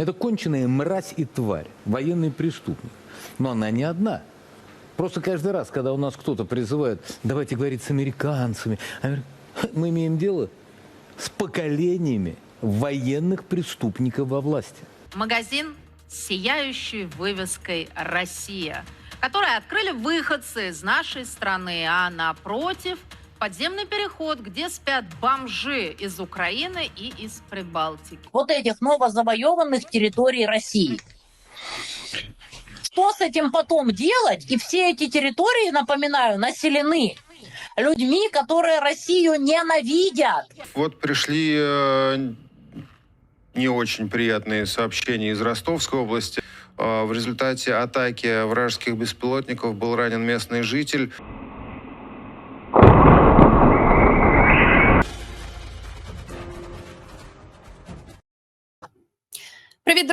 Это конченая мразь и тварь, военный преступник. Но она не одна. Просто каждый раз, когда у нас кто-то призывает, давайте говорить с американцами, амер- мы имеем дело с поколениями военных преступников во власти. Магазин с сияющей вывеской «Россия», который открыли выходцы из нашей страны, а напротив подземный переход, где спят бомжи из Украины и из Прибалтики. вот этих новозавоеванных территорий России. Что с этим потом делать? И все эти территории, напоминаю, населены людьми, которые Россию ненавидят. Вот пришли э, не очень приятные сообщения из Ростовской области. Э, В результате атаки вражеских беспилотников был ранен местный житель.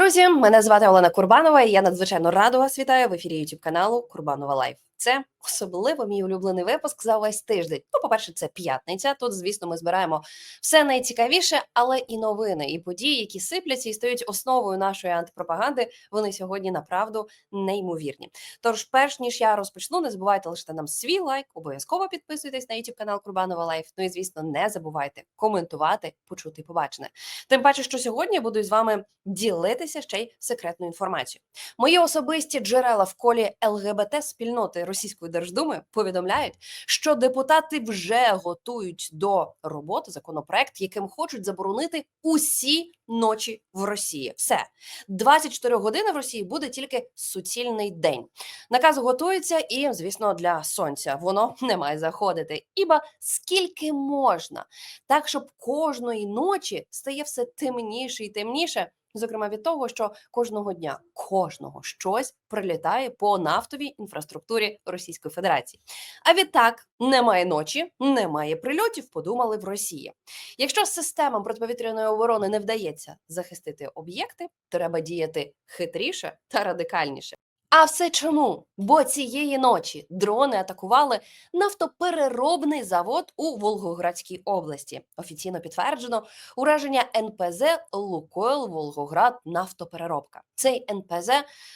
Друзі! Мене звати Олена Курбанова, і я надзвичайно рада вас вітаю в ефірі youtube каналу Курбанова Лайф. Це особливо мій улюблений випуск за весь тиждень. Ну, по-перше, це п'ятниця. Тут, звісно, ми збираємо все найцікавіше, але і новини, і події, які сипляться і стають основою нашої антипропаганди. Вони сьогодні направду неймовірні. Тож, перш ніж я розпочну, не забувайте лишити нам свій лайк, обов'язково підписуйтесь на youtube канал Курбанова Лайф. Ну і звісно, не забувайте коментувати, почути і побачене. Тим паче, що сьогодні я буду з вами ділитися ще й секретною інформацією. Мої особисті джерела в колі ЛГБТ спільноти Російської Держдуми повідомляють, що депутати вже готують до роботи законопроект, яким хочуть заборонити усі ночі в Росії. Все 24 години в Росії буде тільки суцільний день. Наказ готується, і звісно, для сонця воно не має заходити. Іба скільки можна, так щоб кожної ночі стає все темніше і темніше. Зокрема, від того, що кожного дня кожного щось прилітає по нафтовій інфраструктурі Російської Федерації. А відтак немає ночі, немає прильотів. Подумали в Росії. Якщо системам протиповітряної оборони не вдається захистити об'єкти, треба діяти хитріше та радикальніше. А все чому? Бо цієї ночі дрони атакували нафтопереробний завод у Волгоградській області. Офіційно підтверджено ураження НПЗ Лукойл Волгоград Нафтопереробка. Цей НПЗ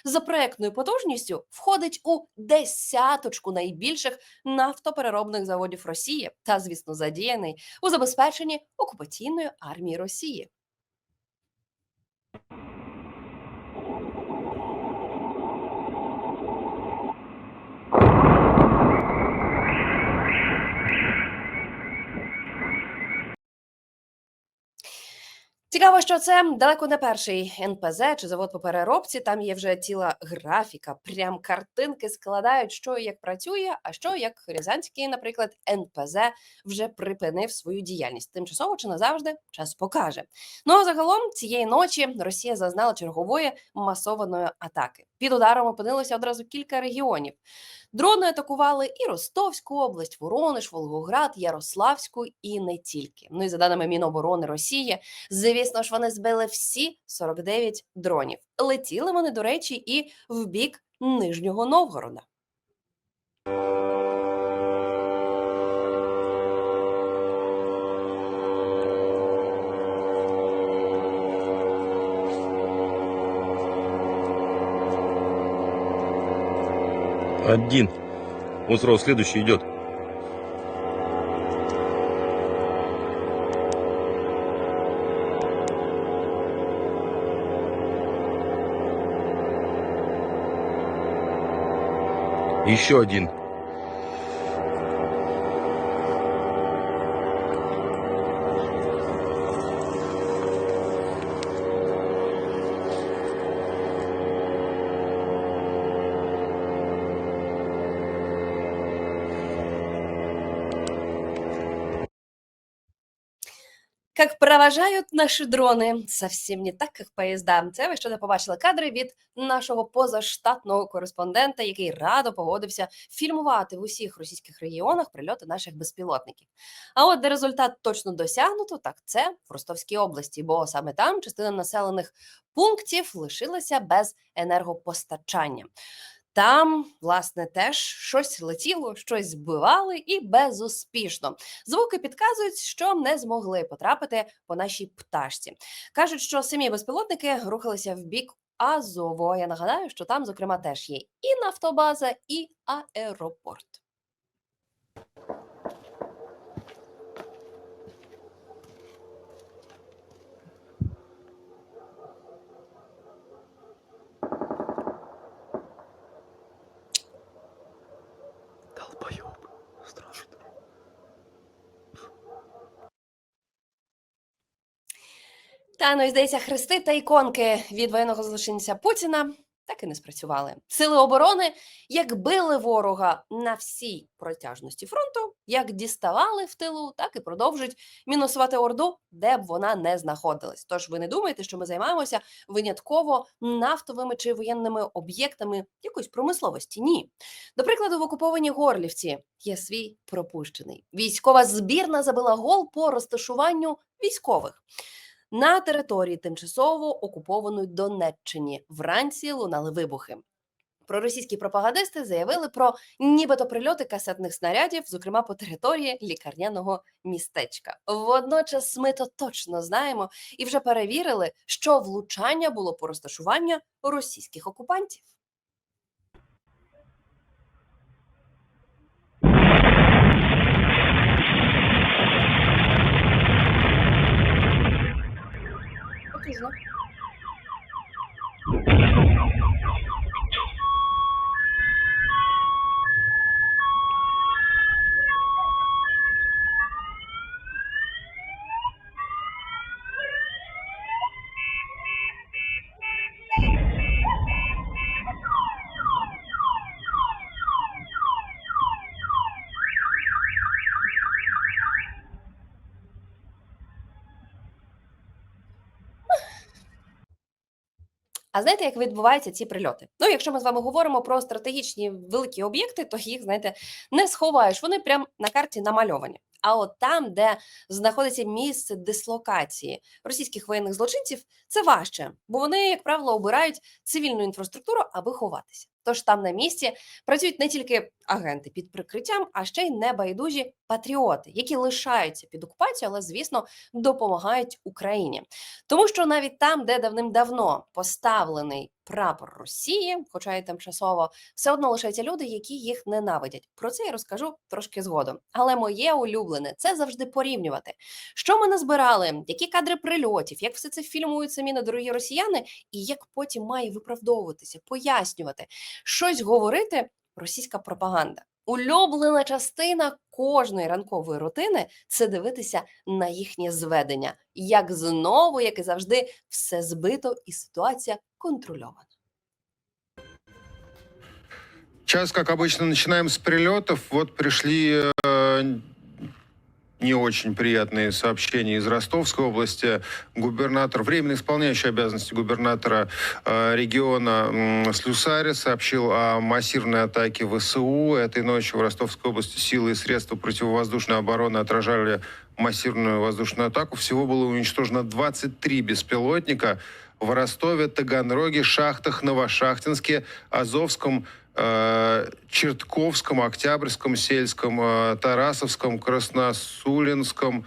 за проектною потужністю входить у десяточку найбільших нафтопереробних заводів Росії та, звісно, задіяний у забезпеченні окупаційної армії Росії. Цікаво, що це далеко не перший НПЗ чи завод по переробці. Там є вже ціла графіка, прям картинки складають, що і як працює, а що як Рязанський, наприклад, НПЗ вже припинив свою діяльність. Тимчасово чи назавжди час покаже. Ну а загалом цієї ночі Росія зазнала чергової масованої атаки. Під ударом опинилося одразу кілька регіонів. Дрони атакували і Ростовську область, Воронеж, Волгоград, Ярославську і не тільки. Ну і за даними Міноборони Росії, звісно ж, вони збили всі 49 дронів. Летіли вони, до речі, і в бік Нижнього Новгорода. Один. Вот сразу следующий идет. Еще один. Як проважають наші дрони, совсем не так, як поїзда. Це ви щойно побачили кадри від нашого позаштатного кореспондента, який радо погодився фільмувати в усіх російських регіонах прильоти наших безпілотників. А от де результат точно досягнуто, так це в Ростовській області, бо саме там частина населених пунктів лишилася без енергопостачання. Там, власне, теж щось летіло, щось збивали і безуспішно. Звуки підказують, що не змогли потрапити по нашій пташці. Кажуть, що самі безпілотники рухалися в бік Азово. Я нагадаю, що там, зокрема, теж є і нафтобаза, і аеропорт. Та ну і здається, хрести та іконки від воєнного злочинця Путіна так і не спрацювали. Сили оборони як били ворога на всій протяжності фронту, як діставали в тилу, так і продовжують мінусувати орду, де б вона не знаходилась. Тож ви не думаєте, що ми займаємося винятково нафтовими чи воєнними об'єктами якоїсь промисловості? Ні. До прикладу, в окупованій Горлівці є свій пропущений. Військова збірна забила гол по розташуванню військових. На території тимчасово окупованої Донеччині вранці лунали вибухи. Проросійські пропагандисти заявили про нібито прильоти касетних снарядів, зокрема по території лікарняного містечка. Водночас ми то точно знаємо і вже перевірили, що влучання було по розташуванню російських окупантів. fiz, né? А знаєте, як відбуваються ці прильоти? Ну, якщо ми з вами говоримо про стратегічні великі об'єкти, то їх, знаєте, не сховаєш. Вони прям на карті намальовані. А от там, де знаходиться місце дислокації російських воєнних злочинців, це важче, бо вони, як правило, обирають цивільну інфраструктуру, аби ховатися. Тож там на місці працюють не тільки агенти під прикриттям, а ще й небайдужі патріоти, які лишаються під окупацією, але звісно допомагають Україні. Тому що навіть там, де давним-давно поставлений прапор Росії, хоча й тимчасово, все одно лишаються люди, які їх ненавидять. Про це я розкажу трошки згодом. Але моє улюблене це завжди порівнювати. Що ми назбирали, які кадри прильотів, як все це фільмують самі недорогі росіяни, і як потім має виправдовуватися, пояснювати, щось говорити російська пропаганда. Улюблена частина кожної ранкової рутини це дивитися на їхнє зведення, як знову, як і завжди, все збито і ситуація контрольована. Сейчас, как обычно, начинаем с прилетов. Вот пришли э, не очень приятные сообщения из Ростовской области. Губернатор, временно исполняющий обязанности губернатора э, региона м, Слюсари сообщил о массивной атаке ВСУ. Этой ночью в Ростовской области силы и средства противовоздушной обороны отражали массивную воздушную атаку. Всего было уничтожено 23 беспилотника в Ростове, Таганроге, Шахтах, Новошахтинске, Азовском, э, Чертковском, Октябрьском, Сельском, э, Тарасовском, Красносулинском,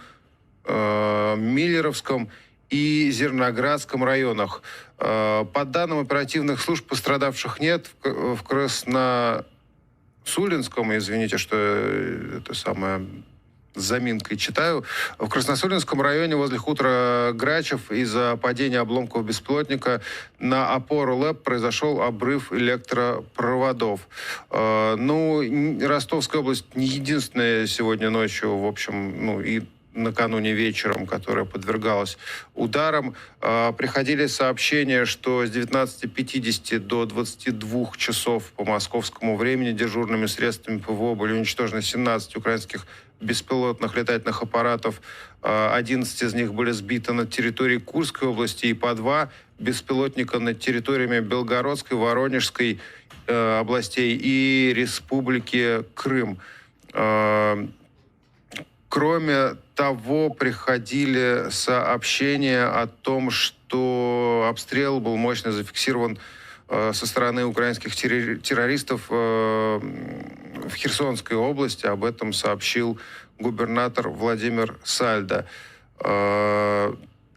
э, Миллеровском и Зерноградском районах. Э, По данным оперативных служб пострадавших нет. В Красносулинском, извините, что э, это самое заминкой читаю. В Красносулинском районе возле хутора Грачев из-за падения обломков беспилотника на опору ЛЭП произошел обрыв электропроводов. Э, Ну, Ростовская область не единственная сегодня ночью, в общем, ну и накануне вечером, которая подвергалась ударам. Э, Приходили сообщения, что с 19.50 до 22 часов по московскому времени дежурными средствами ПВО были уничтожены 17 украинских беспилотных летательных аппаратов. Э, 11 из них были сбиты на территории Курской области и по два беспилотника над территориями Белгородской, Воронежской э, областей и Республики Крым. Кроме того, приходили сообщения о том, что обстрел был мощно зафиксирован э, со стороны украинских террори- террористов э, в Херсонской области. Об этом сообщил губернатор Владимир Сальдо. Э,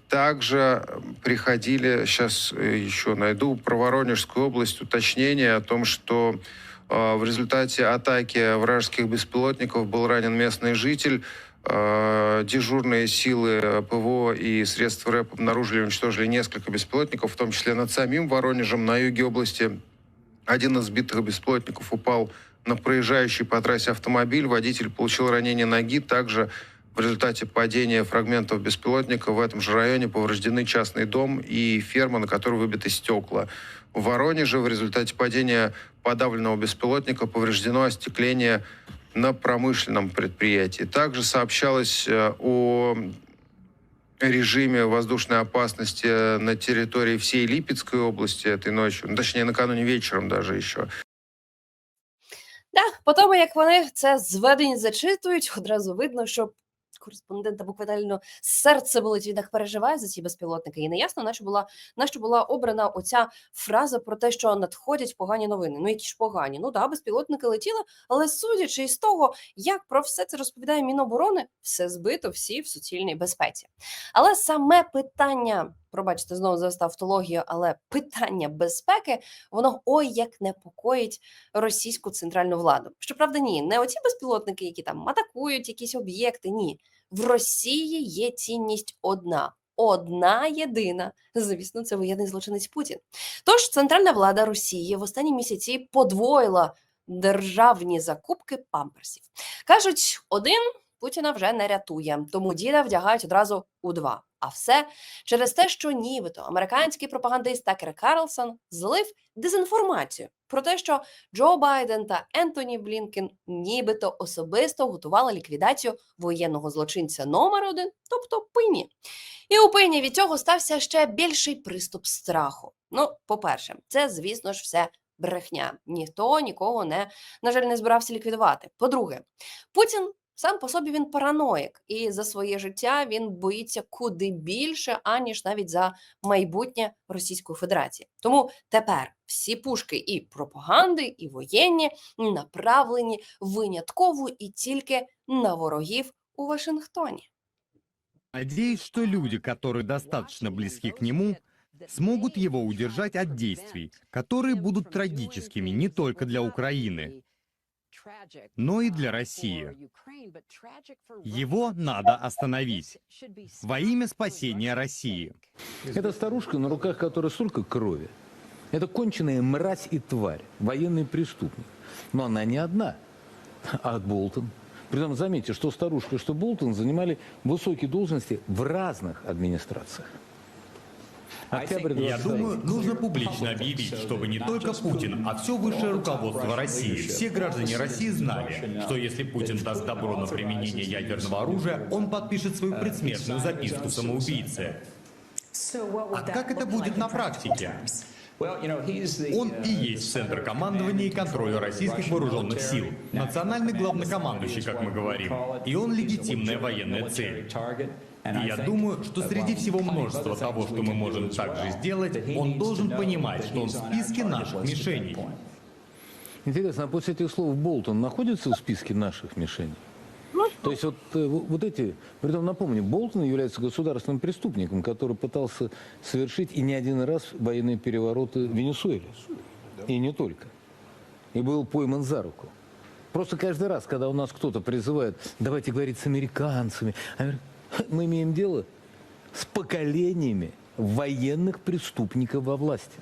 Также приходили, сейчас еще найду, про Воронежскую область уточнение о том, что в результате атаки вражеских беспилотников был ранен местный житель. Э, Дежурные силы ПВО и средств РЭП обнаружили и уничтожили несколько беспилотников, в том числе над самим Воронежем на юге области. Один из сбитых беспилотников упал на проезжающий по трассе автомобиль. Водитель получил ранение ноги. Также в результате падения фрагментов беспилотника в этом же районе повреждены частный дом и ферма, на которой выбиты стекла. В Воронеже в результате падения подавленного беспилотника повреждено остекление на промышленном предприятии. Также сообщалось э, о режиме воздушной опасности на территории всей Липецкой области этой ночью, ну, точнее, накануне вечером даже еще. Да, по тому, як вони це зведення зачитують, одразу видно, що кореспондента буквально серце болить, він так переживає за ці безпілотники. І неясно, на що була, на що була обрана оця фраза про те, що надходять погані новини. Ну, які ж погані? Ну да, безпілотники летіли, але судячи із того, як про все це розповідає Міноборони, все збито, всі в суцільній безпеці. Але саме питання, пробачте, знову за тавтологію, але питання безпеки, воно ой як непокоїть російську центральну владу. Щоправда, ні, не оці безпілотники, які там атакують якісь об'єкти. Ні, в Росії є цінність одна. Одна єдина, звісно, це воєнний злочинець Путін. Тож центральна влада Росії в останні місяці подвоїла державні закупки памперсів. Кажуть, один Путіна вже не рятує, тому діда вдягають одразу у два. А все через те, що нібито американський пропагандист Такер Карлсон злив дезінформацію про те, що Джо Байден та Ентоні Блінкен нібито особисто готували ліквідацію воєнного злочинця номер один, тобто Пині. І у Пині від цього стався ще більший приступ страху. Ну, по-перше, це, звісно ж, все брехня. Ніхто нікого не, на жаль, не збирався ліквідувати. По-друге, Путін сам по собі він параноїк, і за своє життя він боїться куди більше, аніж навіть за майбутнє Російської Федерації. Тому тепер всі пушки і пропаганди, і воєнні направлені винятково і тільки на ворогів у Вашингтоні. Надеюсь, что люди, которые достаточно близки к нему, смогут его удержать от действий, которые будут трагическими не только для Украины, Но и для России. Его надо остановить во имя спасения России. Это старушка, на руках которой столько крови. Это конченая мразь и тварь, военный преступник. Но она не одна, а Болтон. Притом заметьте, что старушка, что Болтон занимали высокие должности в разных администрациях. Я 22. думаю, нужно публично объявить, чтобы не только Путин, а все высшее руководство России, все граждане России знали, что если Путин даст добро на применение ядерного оружия, он подпишет свою предсмертную записку самоубийцы. А как это будет на практике? Он и есть центр командования и контроля российских вооруженных сил, национальный главнокомандующий, как мы говорим, и он легитимная военная цель. И я думаю, что среди всего множества того, что мы можем также сделать, он должен понимать, что он в списке наших мишеней. Интересно, а после этих слов Болтон находится в списке наших мишеней? То есть вот, э, в- вот эти, притом напомню, Болтон является государственным преступником, который пытался совершить и не один раз военные перевороты в Венесуэле. И не только. И был пойман за руку. Просто каждый раз, когда у нас кто-то призывает, давайте говорить с американцами, амер- мы имеем дело с поколениями военных преступников во власти.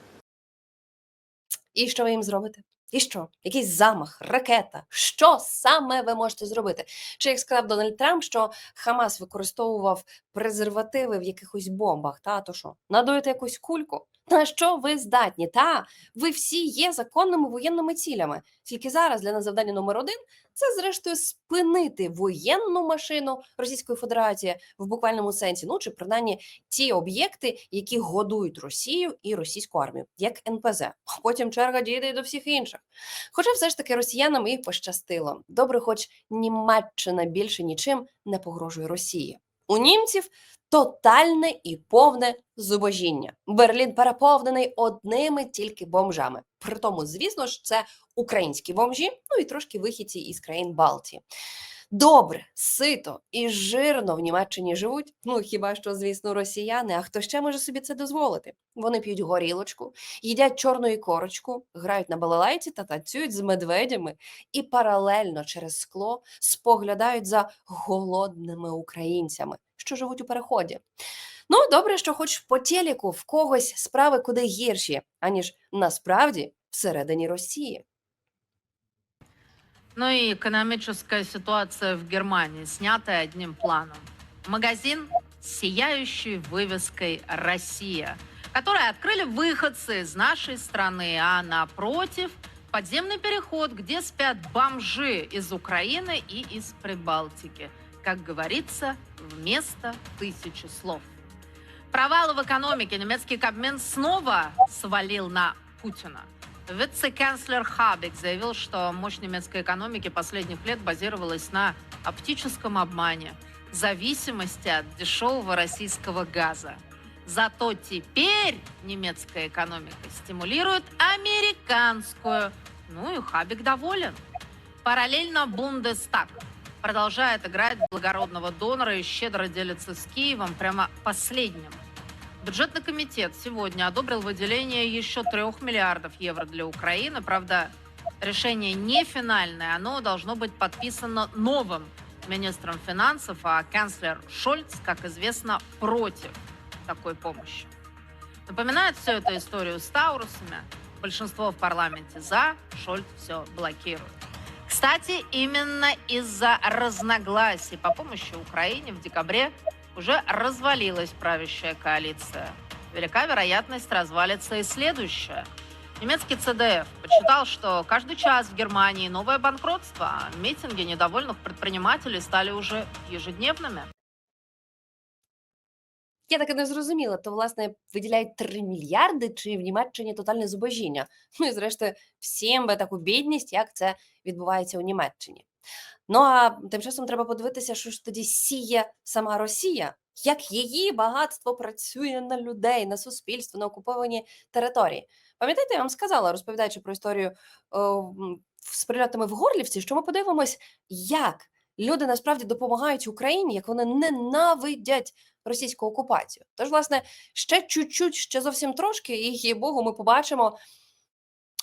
І що ви їм зробите? І що? Якийсь замах, ракета? Що саме ви можете зробити? Чи як сказав Дональд Трамп, що Хамас використовував презервативи в якихось бомбах? Та то що? Надуєте якусь кульку? На що ви здатні? Та ви всі є законними воєнними цілями. Тільки зараз для нас завдання номер один це зрештою спинити воєнну машину Російської Федерації в буквальному сенсі, ну чи принаймні ті об'єкти, які годують Росію і російську армію, як НПЗ. Потім черга дійде до всіх інших. Хоча все ж таки росіянам і пощастило. Добре, хоч Німеччина більше нічим не погрожує Росії. У німців тотальне і повне зубожіння. Берлін переповнений одними тільки бомжами. Притому, звісно ж, це українські бомжі, ну і трошки вихідці із країн Балтії. Добре, сито і жирно в Німеччині живуть. Ну хіба що, звісно, росіяни. А хто ще може собі це дозволити? Вони п'ють горілочку, їдять чорну ікорочку, грають на балалайці та танцюють з медведями і паралельно через скло споглядають за голодними українцями, що живуть у переході. Ну, добре, що хоч по телеку в когось справи куди гірші, аніж насправді всередині Росії. Ну и экономическая ситуация в Германии, снятая одним планом. Магазин с сияющей вывеской «Россия», который открыли выходцы из нашей страны, а напротив подземный переход, где спят бомжи из Украины и из Прибалтики. Как говорится, вместо тысячи слов. Провалы в экономике немецкий Кабмин снова свалил на Путина. Вице-канцлер Хабек заявил, что мощь немецкой экономики последних лет базировалась на оптическом обмане, зависимости от дешевого российского газа. Зато теперь немецкая экономика стимулирует американскую. Ну и Хабек доволен. Параллельно Бундестаг продолжает играть благородного донора и щедро делится с Киевом прямо последним. Бюджетный комитет сегодня одобрил выделение еще трех миллиардов евро для Украины. Правда, решение не финальное, оно должно быть подписано новым министром финансов, а канцлер Шольц, как известно, против такой помощи. Напоминает всю эту историю с Таурусами. Большинство в парламенте за, Шольц все блокирует. Кстати, именно из-за разногласий по помощи Украине в декабре уже развалилась правящая коалиция. Велика вероятность развалится и следующая. Немецкий ЦДФ подсчитал, что каждый час в Германии новое банкротство, а митинги недовольных предпринимателей стали уже ежедневными. Я так і не зрозуміла, то власне виділяють 3 мільярди чи в Німеччині тотальне зубожіння. Ну і зрештою, всім би таку бідність, як це відбувається у Німеччині. Ну а тим часом треба подивитися, що ж тоді сіє сама Росія, як її багатство працює на людей, на суспільство, на окуповані території. Пам'ятаєте, я вам сказала, розповідаючи про історію о, з прильотами в Горлівці, що ми подивимось, як люди насправді допомагають Україні, як вони ненавидять російську окупацію. Тож, власне, ще чуть-чуть, ще зовсім трошки, і їй Богу, ми побачимо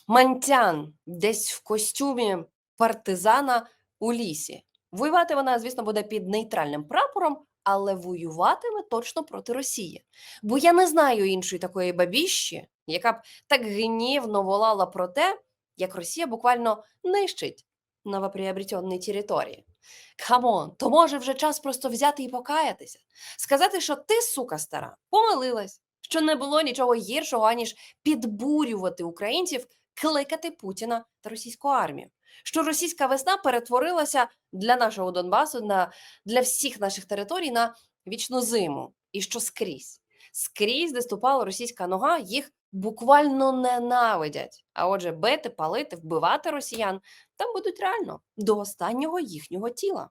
мантян десь в костюмі партизана у лісі. Воювати вона, звісно, буде під нейтральним прапором, але воюватиме точно проти Росії. Бо я не знаю іншої такої бабіщі, яка б так гнівно волала про те, як Росія буквально нищить новоприобретенні території. Камон, то може вже час просто взяти і покаятися, сказати, що ти, сука стара, помилилась, що не було нічого гіршого, аніж підбурювати українців, кликати Путіна та російську армію Що російська весна перетворилася для нашого Донбасу, на, для всіх наших територій на вічну зиму, і що скрізь, скрізь, де ступала російська нога, їх буквально ненавидять. А отже, бити, палити, вбивати росіян там будуть реально до останнього їхнього тіла.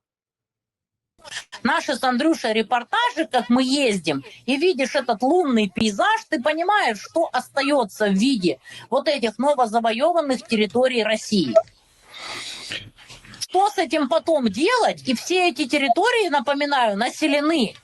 Наши с Андрюшей репортажи, как мы ездим, и видишь этот лунный пейзаж, ты понимаешь, что остается в виде вот этих новозавоеванных территорий России. Что с этим потом делать? И все эти территории, напоминаю, населены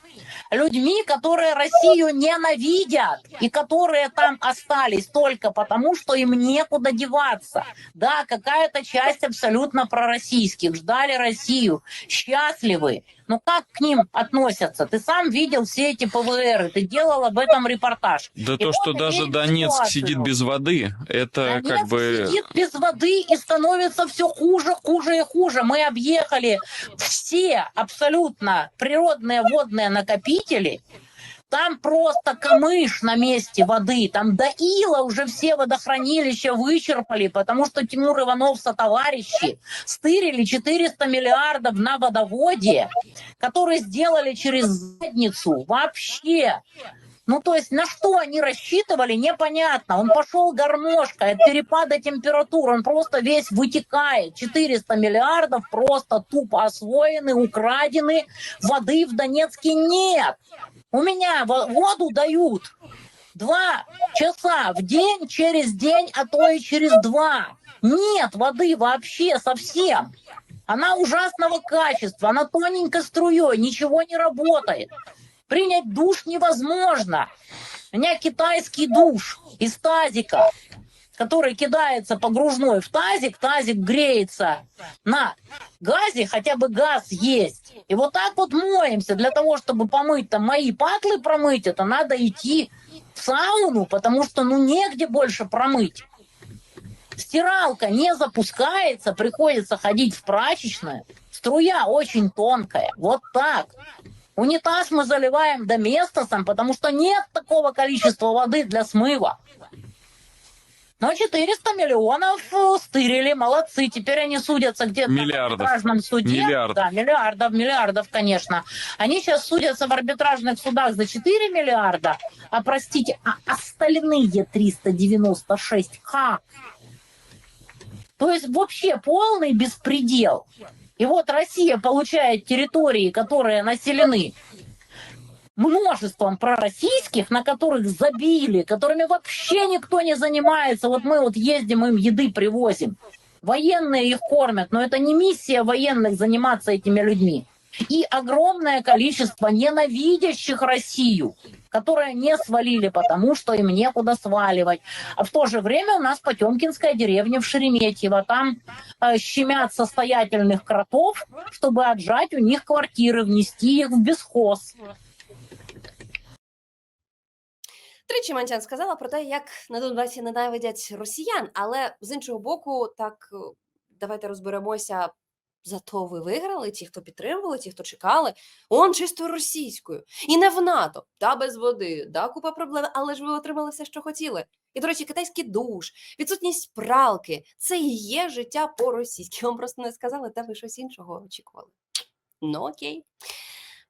людьми, которые Россию ненавидят и которые там остались только потому, что им некуда деваться. Да, какая-то часть абсолютно пророссийских ждали Россию, счастливы. Но как к ним относятся? Ты сам видел все эти ПВРы, ты делал об этом репортаж. Да И то, что даже Донецк ситуацию. сидит без воды, это Донецк как бы... сидит без воды и становится все хуже, хуже и хуже. Мы объехали все абсолютно природные водные накопители. Там просто камыш на месте воды. Там до ила уже все водохранилища вычерпали, потому что Тимур Иванов со товарищи стырили 400 миллиардов на водоводе, которые сделали через задницу вообще Ну, то есть на что они рассчитывали, непонятно. Он пошел гармошкой от перепада температур, он просто весь вытекает. 400 миллиардов просто тупо освоены, украдены. Воды в Донецке нет. У меня во- воду дают два часа в день, через день, а то и через два. Нет воды вообще совсем. Она ужасного качества, она тоненькой струей, ничего не работает. Принять душ невозможно. У меня китайский душ из тазика, который кидается погружной в тазик, тазик греется на газе, хотя бы газ есть. И вот так вот моемся. Для того, чтобы помыть там мои патлы промыть, это надо идти в сауну, потому что ну негде больше промыть. Стиралка не запускается, приходится ходить в прачечную. Струя очень тонкая. Вот так. Унитаз мы заливаем доместосом, потому что нет такого количества воды для смыва. Но 400 миллионов э, стырили, молодцы. Теперь они судятся где-то Миллиардов. в арбитражном суде. Миллиардов. Да, миллиардов, миллиардов, конечно. Они сейчас судятся в арбитражных судах за 4 миллиарда. А простите, а остальные 396 как? То есть вообще полный беспредел. И вот Россия получает территории, которые населены множеством пророссийских, на которых забили, которыми вообще никто не занимается. Вот мы вот ездим, им еды привозим. Военные их кормят, но это не миссия военных заниматься этими людьми. И огромное количество ненавидящих Россию, которые не свалили, потому что им некуда сваливать. А в то же время у нас Потемкинская деревня в Шереметьево. Там э, щемят состоятельных кротов, чтобы отжать у них квартиры, внести их в бесхоз. Тричі Мантян сказала про те, як на Донбасі ненавидять росіян, але з іншого боку, так е, давайте розберемося. Зато ви виграли, ті, хто підтримували, ті, хто чекали, он чисто російською. І не в НАТО, та без води, да, купа проблем, але ж ви отримали все, що хотіли. І, до речі, китайський душ, відсутність пралки це і є життя по-російськи. Вам просто не сказали, та ви щось іншого очікували. Ну окей.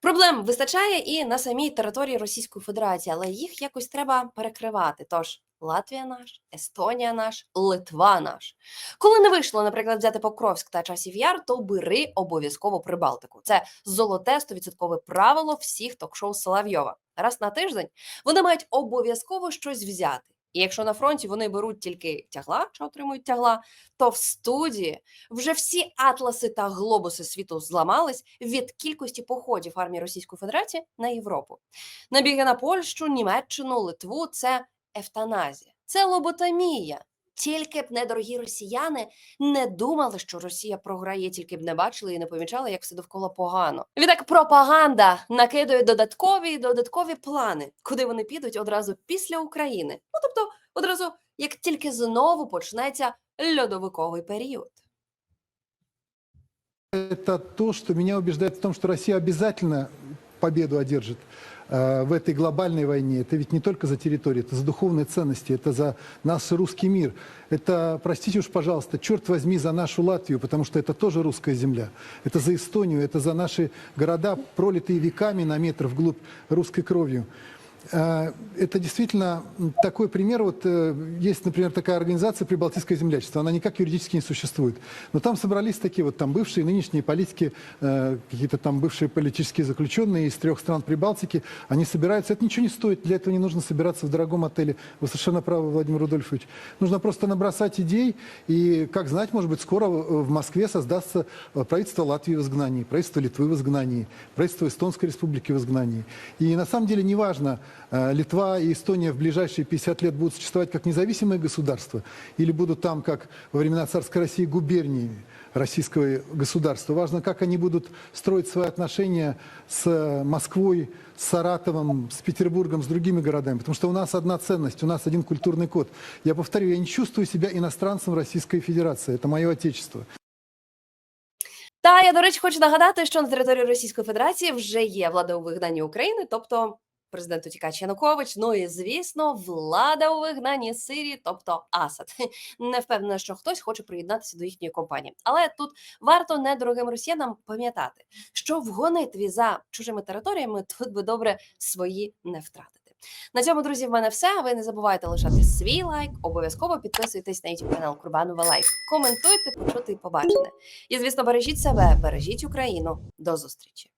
Проблем вистачає і на самій території Російської Федерації, але їх якось треба перекривати. Тож Латвія наш, Естонія наш, Литва наш. Коли не вийшло, наприклад, взяти Покровськ та часів яр, то бери обов'язково Прибалтику. Це золоте 100% правило всіх ток-шоу Соловйова. Раз на тиждень вони мають обов'язково щось взяти. І якщо на фронті вони беруть тільки тягла, що отримують тягла, то в студії вже всі атласи та глобуси світу зламались від кількості походів армії Російської Федерації на Європу. Набіги на Польщу, Німеччину, Литву це ефтаназія, це лоботомія. Тільки б недорогі росіяни не думали, що Росія програє, тільки б не бачили і не помічали, як все довкола погано. Відтак пропаганда накидує додаткові додаткові плани, куди вони підуть одразу після України. Ну тобто, одразу як тільки знову почнеться льодовиковий період. Это то, что меня убеждает в том, что Россия обязательно победу одержит в этой глобальной войне. Это ведь не только за территорию, это за духовные ценности, это за наш русский мир. Это, простите уж, пожалуйста, черт возьми за нашу Латвию, потому что это тоже русская земля. Это за Эстонию, это за наши города, пролитые веками на метр вглубь русской кровью. Э, Это действительно такой пример. Вот э, есть, например, такая организация Прибалтийское землячество. Она никак юридически не существует. Но там собрались такие вот там бывшие, нынешние политики, э, какие-то там бывшие политические заключенные из трех стран Прибалтики. Они собираются. Это ничего не стоит. Для этого не нужно собираться в дорогом отеле. Вы совершенно правы, Владимир Рудольфович. Нужно просто набросать идей. И, как знать, может быть, скоро э, в Москве создастся правительство Латвии в изгнании, правительство Литвы в изгнании, правительство Эстонской республики в изгнании. И на самом деле неважно, Литва и Эстония в ближайшие 50 лет будут существовать как независимые государства или будут там, как во времена царской России, губерниями российского государства. Важно, как они будут строить свои отношения с э, Москвой, с Саратовом, с Петербургом, с другими городами. Потому что у нас одна ценность, у нас один культурный код. Я повторю, я не чувствую себя иностранцем Российской Федерации. Это мое отечество. Та я, до речі, хочу нагадати, що на території Російської Федерації вже є влада у вигнанні України, тобто президент утікач Янукович. Ну і звісно, влада у вигнанні Сирії, тобто Асад. Не впевнена, що хтось хоче приєднатися до їхньої компанії. Але тут варто недорогим росіянам пам'ятати, що в гонитві за чужими територіями тут би добре свої не втратити. На цьому, друзі, в мене все. Ви не забувайте лишати свій лайк, обов'язково підписуйтесь на YouTube канал Курбанова Лайф. Коментуйте, почути і побачене. І, звісно, бережіть себе, бережіть Україну. До зустрічі!